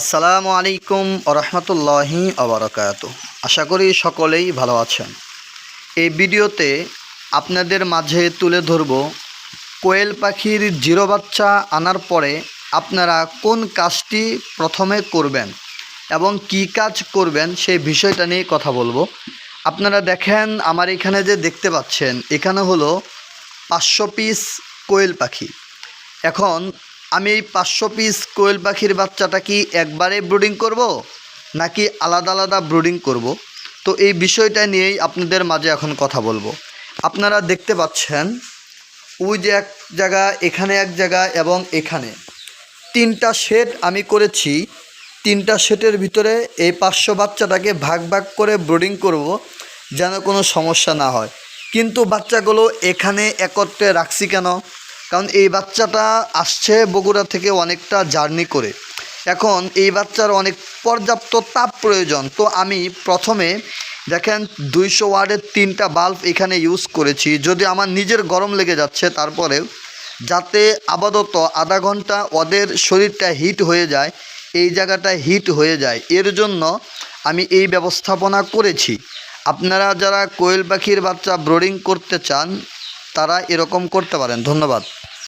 আসসালামু আলাইকুম রহমতুল্লাহি আবরকাত আশা করি সকলেই ভালো আছেন। এই ভিডিওতে আপনাদের মাঝে তুলে ধরব কোয়েল পাখির জিরো বাচ্চা আনার পরে আপনারা কোন কাজটি প্রথমে করবেন এবং কি কাজ করবেন সেই বিষয়টা নিয়ে কথা বলব। আপনারা দেখেন, আমার এখানে যে দেখতে পাচ্ছেন, এখানে হলো পাঁচশো পিস কোয়েল পাখি। এখন আমি এই পাঁচশো পিস কোয়েল পাখির বাচ্চাটা কি একবারে ব্রুডিং করব, নাকি আলাদা আলাদা ব্রুডিং করব? তো এই বিষয়টা নিয়েই আপনাদের মাঝে এখন কথা বলব। আপনারা দেখতে পাচ্ছেন, ওই যে এক জায়গা, এখানে এক জায়গা এবং এখানে। তিনটা সেট আমি করেছি। তিনটা সেটের ভিতরে এই পাঁচশো বাচ্চাটাকে ভাগ ভাগ করে ব্রুডিং করব, যেন কোনো সমস্যা না হয়। কিন্তু বাচ্চাগুলো এখানে একত্রে রাখছি কেন? কারণ এই বাচ্চাটা আসছে বগুড়া থেকে অনেকটা জার্নি করে। এখন এই বাচ্চার অনেক পর্যাপ্ত তাপ প্রয়োজন। তো আমি প্রথমে দেখেন দুইশো ওয়ার্ডের তিনটা বাল্ব এখানে ইউজ করেছি। যদি আমার নিজের গরম লেগে যাচ্ছে তারপরেও যাতে আপাতত আধা ঘণ্টা ওদের শরীরটা হিট হয়ে যায়, এই জায়গাটা হিট হয়ে যায়। এর জন্য আমি এই ব্যবস্থাপনা করেছি। আপনারা যারা কোয়েল পাখির বাচ্চা ব্রোডিং করতে চান, তারা এরকম করতে পারেন। ধন্যবাদ।